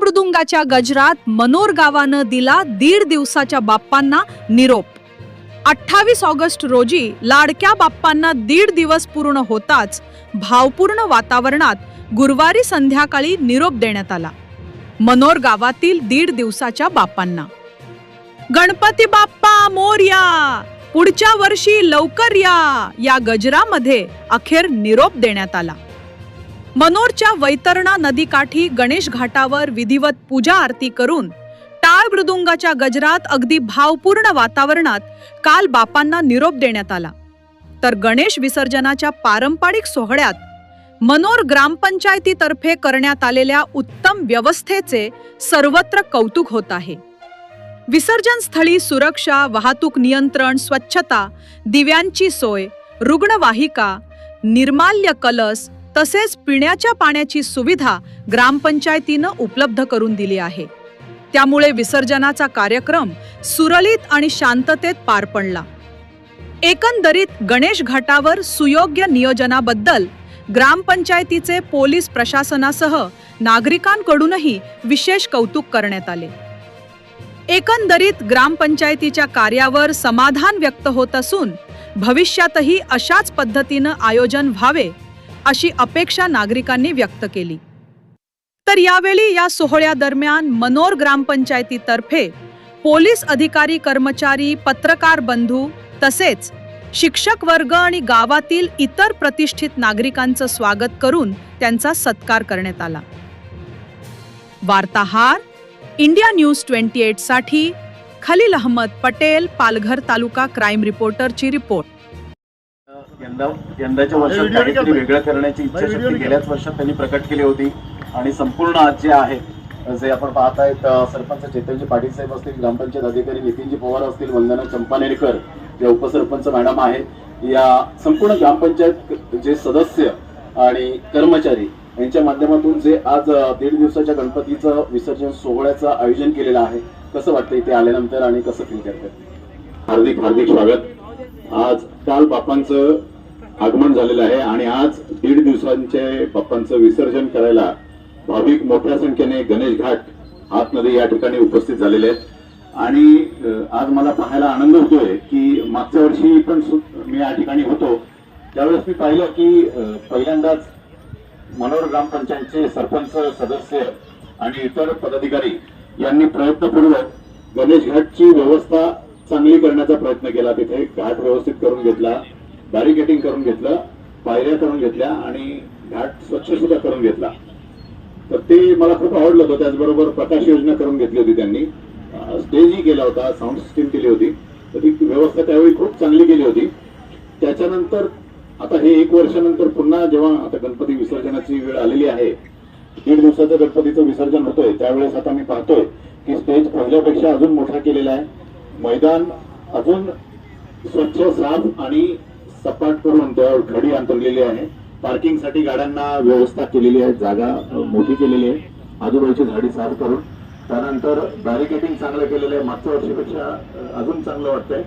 मृदुंगाच्या गजरात मनोर गावानं दिला दीड दिवसाच्या बाप्पांना निरोप. अठ्ठावीस ऑगस्ट रोजी लाडक्या बाप्पांना दीड दिवस पूर्ण होताच भावपूर्ण वातावरणात गुरुवारी संध्याकाळी निरोप देण्यात आला. मनोर गावातील दीड दिवसाच्या बाप्पांना. गणपती बाप्पा मोरया पुढच्या वर्षी लवकर या! या गजरामध्ये अखेर निरोप देण्यात आला. मनोरच्या वैतरणा नदीकाठी गणेश घाटावर विधिवत पूजा आरती करून टाळ मृदुंगाच्या गजरात अगदी भावपूर्ण वातावरणात काल बापांना निरोप देण्यात आला. तर गणेश विसर्जनाच्या पारंपरिक सोहळ्यात मनोर ग्रामपंचायतीतर्फे करण्यात आलेल्या उत्तम व्यवस्थेचे सर्वत्र कौतुक होत आहे. विसर्जन स्थळी सुरक्षा वाहतूक नियंत्रण स्वच्छता दिव्यांची सोय रुग्णवाहिका निर्माल्य कलस तसेच पिण्याच्या पाण्याची सुविधा ग्रामपंचायतीनं उपलब्ध करून दिली आहे. त्यामुळे विसर्जनाचा कार्यक्रम सुरळीत आणि शांततेत पार पडला. एकंदरीत गणेश घाटावर सुयोग्य नियोजनाबद्दल ग्रामपंचायतीचे पोलीस प्रशासनासह नागरिकांकडूनही विशेष कौतुक करण्यात आले. एकंदरीत ग्रामपंचायतीच्या कार्यावर समाधान व्यक्त होत असून भविष्यातही अशाच पद्धतीनं आयोजन व्हावे अशी अपेक्षा नागरिकांनी व्यक्त केली. तर यावेळी या सोहळ्यादरम्यान मनोर ग्रामपंचायतीतर्फे पोलीस अधिकारी कर्मचारी पत्रकार बंधू तसेच शिक्षक वर्ग आणि गावातील इतर प्रतिष्ठित नागरिकांचं स्वागत करून त्यांचा सत्कार करण्यात आला. वार्ताहार इंडिया न्यूज ट्वेंटी एटसाठी खलील अहमद पटेल पालघर तालुका क्राईम रिपोर्टरची रिपोर्ट. यंदा यंदाच्या वर्षात काहीतरी. वेगळं करण्याची इच्छाशक्ती गेल्याच वर्षात त्यांनी प्रकट केली होती. आणि संपूर्ण आज जे आहे जे आपण पाहत आहेत सरपंच चेतनजी पाटील साहेब असतील ग्रामपंचायत अधिकारी नितीनजी पवार असतील वंदना चंपानेरकर या उपसरपंच मॅडम आहे या संपूर्ण ग्रामपंचायत जे सदस्य आणि कर्मचारी यांच्या माध्यमातून जे आज दीड दिवसाच्या गणपतीचं विसर्जन सोहळ्याचं आयोजन केलेलं आहे कसं वाटतं इथे आल्यानंतर आणि कसं फील करतात हार्दिक हार्दिक स्वागत. आज काल बाप्पांचं आगमन झालेलं आहे आणि आज दीड दिवसांचे बाप्पांचं विसर्जन करायला भाविक मोठ्या संख्येने गणेश घाट आतमध्ये या ठिकाणी उपस्थित झालेले आहेत. आणि आज मला पाहायला आनंद होतोय की मागच्या वर्षी पण मी या ठिकाणी होतो. त्यावेळेस मी पाहिलं की पहिल्यांदाच मनोर ग्रामपंचायतचे सरपंच सदस्य आणि इतर पदाधिकारी यांनी प्रयत्नपूर्वक गणेश घाटची व्यवस्था चांगली करण्याचा प्रयत्न केला. तिथे घाट व्यवस्थित करून घेतला. बॅरिकेटिंग करून घेतलं पायऱ्या करून घेतल्या आणि घाट स्वच्छ सुद्धा करून घेतला. तर ते मला खूप आवडलं होतं. त्याचबरोबर प्रकाश योजना करून घेतली होती त्यांनी. स्टेजही केला होता साऊंड सिस्टीम केली होती. तर ती व्यवस्था त्यावेळी खूप चांगली केली होती. त्याच्यानंतर आता हे एक वर्षानंतर पुन्हा जेव्हा आता गणपती विसर्जनाची वेळ आलेली आहे दीड दिवसाचं गणपतीचं विसर्जन होतोय. त्यावेळेस आता मी पाहतोय की स्टेज पहिल्यापेक्षा अजून मोठा केलेला आहे. मैदान अजून स्वच्छ साफ आणि सपाट करून त्यावर खडी अंतरलेली आहे. पार्किंगसाठी गाड्यांना व्यवस्था केलेली आहे जागा मोठी केलेली आहे. आजूबाजूची झाडी साफ करून. त्यानंतर बॅरिकेटिंग चांगलं केलेलं आहे. मागच्या वर्षीपेक्षा अजून चांगलं वाटतंय.